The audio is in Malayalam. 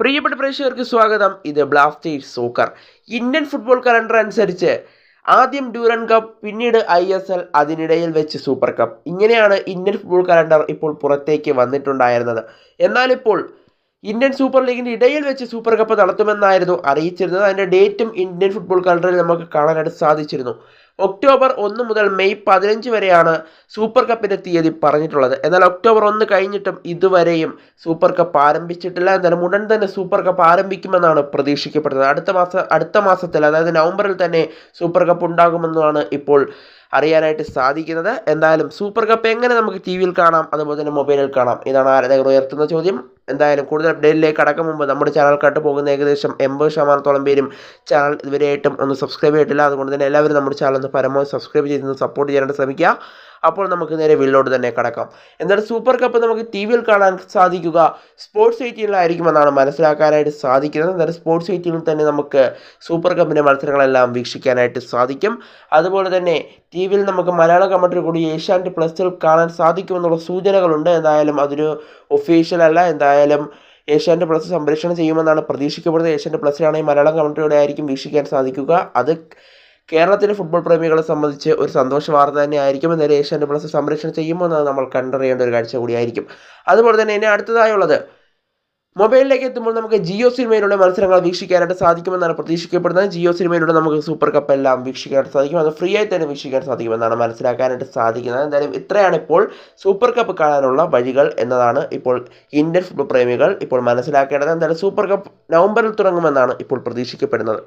പ്രിയപ്പെട്ട പ്രേക്ഷകർക്ക് സ്വാഗതം. ഇത് ബ്ലാസ്റ്റേഴ്സ് സൂക്കർ ഇന്ത്യൻ ഫുട്ബോൾ കലണ്ടർ അനുസരിച്ച് ആദ്യം ഡ്യൂറൻ കപ്പ് പിന്നീട് ഐ എസ് എൽ അതിനിടയിൽ വെച്ച് സൂപ്പർ കപ്പ് ഇങ്ങനെയാണ് ഇന്ത്യൻ ഫുട്ബോൾ കലണ്ടർ ഇപ്പോൾ പുറത്തേക്ക് വന്നിട്ടുണ്ടായിരുന്നത്. എന്നാൽ ഇപ്പോൾ ഇന്ത്യൻ സൂപ്പർ ലീഗിന്റെ ഇടയിൽ വെച്ച് സൂപ്പർ കപ്പ് നടത്തുമെന്നായിരുന്നു അറിയിച്ചിരുന്നത്. അതിന്റെ ഡേറ്റും ഇന്ത്യൻ ഫുട്ബോൾ കലണ്ടറിൽ നമുക്ക് കാണാനായിട്ട് സാധിച്ചിരുന്നു. ഒക്ടോബർ ഒന്ന് മുതൽ മെയ് പതിനഞ്ച് വരെയാണ് സൂപ്പർ കപ്പിന്റെ തീയതി പറഞ്ഞിട്ടുള്ളത്. എന്നാൽ ഒക്ടോബർ ഒന്ന് കഴിഞ്ഞിട്ടും ഇതുവരെയും സൂപ്പർ കപ്പ് ആരംഭിച്ചിട്ടില്ല. എന്നാലും ഉടൻ തന്നെ സൂപ്പർ കപ്പ് ആരംഭിക്കുമെന്നാണ് പ്രതീക്ഷിക്കപ്പെടുന്നത്. അടുത്ത മാസം അടുത്ത മാസത്തിൽ അതായത് നവംബറിൽ തന്നെ സൂപ്പർ കപ്പ് ഉണ്ടാകുമെന്നാണ് ഇപ്പോൾ അറിയാനായിട്ട് സാധിക്കുന്നത്. എന്തായാലും സൂപ്പർ കപ്പ് എങ്ങനെ നമുക്ക് ടി വിയിൽ കാണാം അതുപോലെ തന്നെ മൊബൈലിൽ കാണാം? ഇതാണ് ആരാധകർ ഉയർത്തുന്ന ചോദ്യം. എന്തായാലും കൂടുതൽ അപ്ഡേറ്റിലേക്ക് കടക്കും മുമ്പ് നമ്മുടെ ചാനൽ കണ്ടു പോകുന്ന ഏകദേശം എൺപത് ശതമാനത്തോളം പേരും ചാനൽ ഇതുവരെയായിട്ടും ഒന്ന് സബ്സ്ക്രൈബ് ചെയ്തിട്ടില്ല. അതുകൊണ്ട് തന്നെ എല്ലാവരും നമ്മുടെ ചാനൽ ഒന്ന് പരമാവധി സബ്സ്ക്രൈബ് ചെയ്ത് സപ്പോർട്ട് ചെയ്യാനായിട്ട് ശ്രമിക്കുക. അപ്പോൾ നമുക്ക് നേരെ വീട്ടിലോട്ട് തന്നെ കടക്കാം. എന്നാൽ സൂപ്പർ കപ്പ് നമുക്ക് ടി വിയിൽ കാണാൻ സാധിക്കുക സ്പോർട്സ് ഐറ്റിയിലായിരിക്കുമെന്നാണ് മനസ്സിലാക്കാനായിട്ട് സാധിക്കുന്നത്. എന്നാൽ സ്പോർട്സ് ഐറ്റിയിൽ തന്നെ നമുക്ക് സൂപ്പർ കപ്പിന്റെ മത്സരങ്ങളെല്ലാം വീക്ഷിക്കാനായിട്ട് സാധിക്കും. അതുപോലെ തന്നെ ടി വിയിൽ നമുക്ക് മലയാള കമൻട്രി കൂടി ഏഷ്യാനെറ്റ് പ്ലസിൽ കാണാൻ സാധിക്കുമെന്നുള്ള സൂചനകളുണ്ട്. എന്തായാലും അതൊരു ഒഫീഷ്യൽ അല്ല. എന്തായാലും ഏഷ്യാനെറ്റ് പ്ലസ് സംപ്രേഷണം ചെയ്യുമെന്നാണ് പ്രതീക്ഷിക്കപ്പെടുന്നത്. ഏഷ്യാനെറ്റ് പ്ലസ്സിലാണെങ്കിൽ മലയാളം കമൻട്രിയോടെ ആയിരിക്കും വീക്ഷിക്കാൻ സാധിക്കുക. അത് കേരളത്തിലെ ഫുട്ബോൾ പ്രേമികളെ സംബന്ധിച്ച് ഒരു സന്തോഷ വാർത്ത തന്നെ ആയിരിക്കും എന്നാലും പ്ലസ് ചെയ്യുമ്പോൾ ചെയ്യുമെന്നത് നമ്മൾ കണ്ടറിയേണ്ട ഒരു കാഴ്ച കൂടിയായിരിക്കും. അതുപോലെ തന്നെ ഇനി അടുത്തതായുള്ളത്. മൊബൈലിലേക്ക് എത്തുമ്പോൾ നമുക്ക് ജിയോ സിനിമയിലൂടെ മത്സരങ്ങൾ വീക്ഷിക്കാനായിട്ട് സാധിക്കുമെന്നാണ് പ്രതീക്ഷിക്കപ്പെടുന്നത്. ജിയോ സിനിമയിലൂടെ നമുക്ക് സൂപ്പർ കപ്പ് എല്ലാം വീക്ഷിക്കാനായിട്ട് സാധിക്കും. അത് ഫ്രീ ആയി തന്നെ വീക്ഷിക്കാൻ സാധിക്കുമെന്നാണ് മനസ്സിലാക്കാനായിട്ട് സാധിക്കുന്നത്. എന്തായാലും ഇത്രയാണ് ഇപ്പോൾ സൂപ്പർ കപ്പ് കാണാനുള്ള വഴികൾ എന്നതാണ് ഇപ്പോൾ ഇന്ത്യൻ ഫുട്ബോൾ പ്രേമികൾ ഇപ്പോൾ മനസ്സിലാക്കേണ്ടത്. എന്തായാലും സൂപ്പർ കപ്പ് നവംബറിൽ തുടങ്ങുമെന്നാണ് ഇപ്പോൾ പ്രതീക്ഷിക്കപ്പെടുന്നത്.